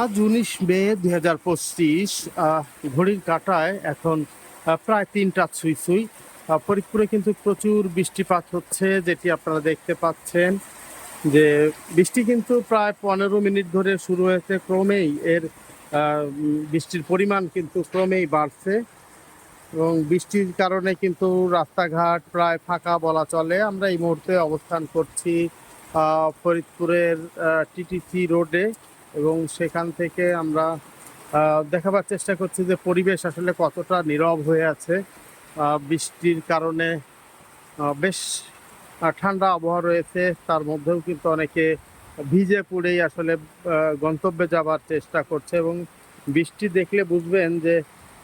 আজ উনিশ মে দুই হাজার পঁচিশ ঘড়ির কাটায় এখন প্রায় তিনটা ছুঁই ছুঁই ফরিদপুরে কিন্তু প্রচুর বৃষ্টিপাত হচ্ছে, যেটি আপনারা দেখতে পাচ্ছেন যে বৃষ্টি কিন্তু প্রায় পনেরো মিনিট ধরে শুরু হয়েছে, ক্রমেই এর বৃষ্টির পরিমাণ কিন্তু ক্রমেই বাড়ছে। এবং বৃষ্টির কারণে কিন্তু রাস্তাঘাট প্রায় ফাঁকা বলা চলে। আমরা এই মুহূর্তে অবস্থান করছি ফরিদপুরের টিটিসি রোডে। এবং সেখান থেকে আমরা দেখাবার চেষ্টা করছি যে পরিবেশ আসলে কতটা নীরব হয়ে আছে। বৃষ্টির কারণে বেশ ঠান্ডা আবহাওয়া রয়েছে। তার মধ্যেও কিন্তু অনেকে ভিজে পড়েই আসলে গন্তব্যে যাবার চেষ্টা করছে এবং বৃষ্টি দেখলে বুঝবেন যে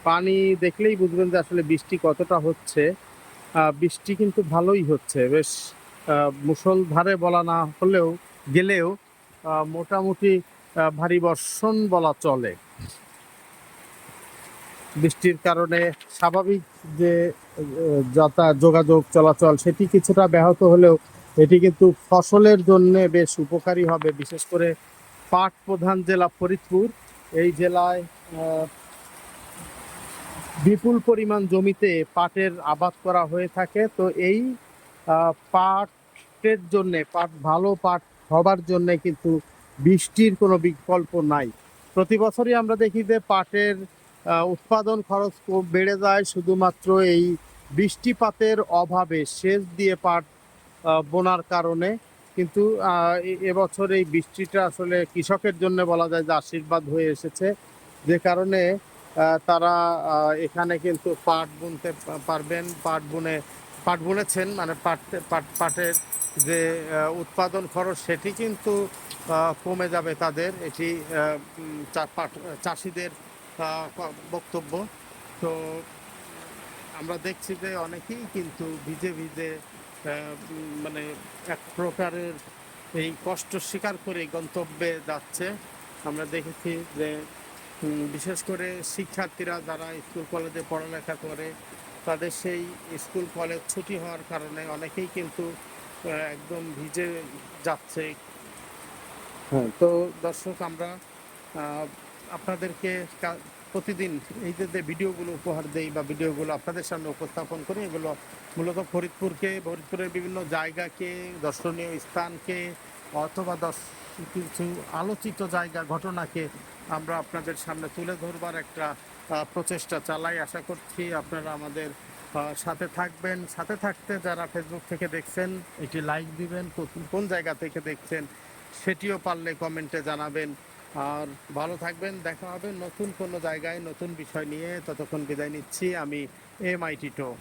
পানি দেখলেই বুঝবেন যে আসলে বৃষ্টি কতটা হচ্ছে। বৃষ্টি কিন্তু ভালোই হচ্ছে। বেশ আহ, মুষলধারে বলা না হলেও গেলেও মোটামুটি ভারী বর্ষণ বলা চলে। বৃষ্টির কারণে স্বাভাবিক যে যাতায়াত যোগাযোগ চলাচল, সেটি কিছুটা ব্যাহত হলেও এটি কিন্তু ফসলের জন্য বেশ উপকারী হবে। বিশেষ করে পাট প্রধান জেলা ফরিদপুর, এই জেলায় বিপুল পরিমাণ জমিতে পাটের আবাদ করা হয়ে থাকে। তো এই পাটের জন্যে, পাট, ভালো পাট হবার জন্যে কিন্তু বৃষ্টির কোনো বিকল্প নাই। প্রতি বছরই আমরা দেখি যে পাটের উৎপাদন খরচ বেড়ে যায়। শুধুমাত্র এই বৃষ্টিপাতের অভাবে সেচ দিয়ে পাট বোনার কারণে। কিন্তু এবছর এই বৃষ্টিটা আসলে কৃষকের জন্য বলা যায় যে আশীর্বাদ হয়ে এসেছে। যে কারণে তারা এখানে কিন্তু পাট বুনতে পারবেন। পাট বুনে পাট বুনেছেন মানে পাট পাট পাটের যে উৎপাদন খরচ সেটি কিন্তু কমে যাবে তাদের। এটি পাট চাষিদের বক্তব্য। তো, আমরা দেখছি যে অনেকেই কিন্তু ভিজে ভিজে মানে এক প্রকারের এই কষ্ট স্বীকার করে গন্তব্যে যাচ্ছে। আমরা দেখেছি যে বিশেষ করে শিক্ষার্থীরা যারা স্কুল, কলেজে পড়ালেখা করে তাদের সেই স্কুল কলেজ ছুটি হওয়ার কারণে অনেকেই কিন্তু একদম ভিজে যাচ্ছে। হ্যাঁ। তো দর্শক আমরা আপনাদেরকে প্রতিদিন এই যে ভিডিওগুলো উপহার দেই বা ভিডিওগুলো আপনাদের সামনে উপস্থাপন করি এগুলো মূলত ফরিদপুরকে ফরিদপুরের বিভিন্ন জায়গাকে দর্শনীয় স্থানকে অথবা দর্শ কিছু আলোচিত জায়গা ঘটনাকে আমরা আপনাদের সামনে তুলে ধরবার একটা প্রচেষ্টা চালাই। আশা করছি আপনারা আমাদের সাথে থাকবেন। সাথে থাকতে যারা ফেসবুক থেকে দেখছেন, একটি লাইক দিবেন কোন- জায়গা থেকে দেখছেন সেটিও পারলে কমেন্টে জানাবেন। আর ভালো থাকবেন, দেখা হবে নতুন কোনো জায়গায় নতুন বিষয় নিয়ে। ততক্ষণ বিদায় নিচ্ছি। আমি এম আইটি টিটো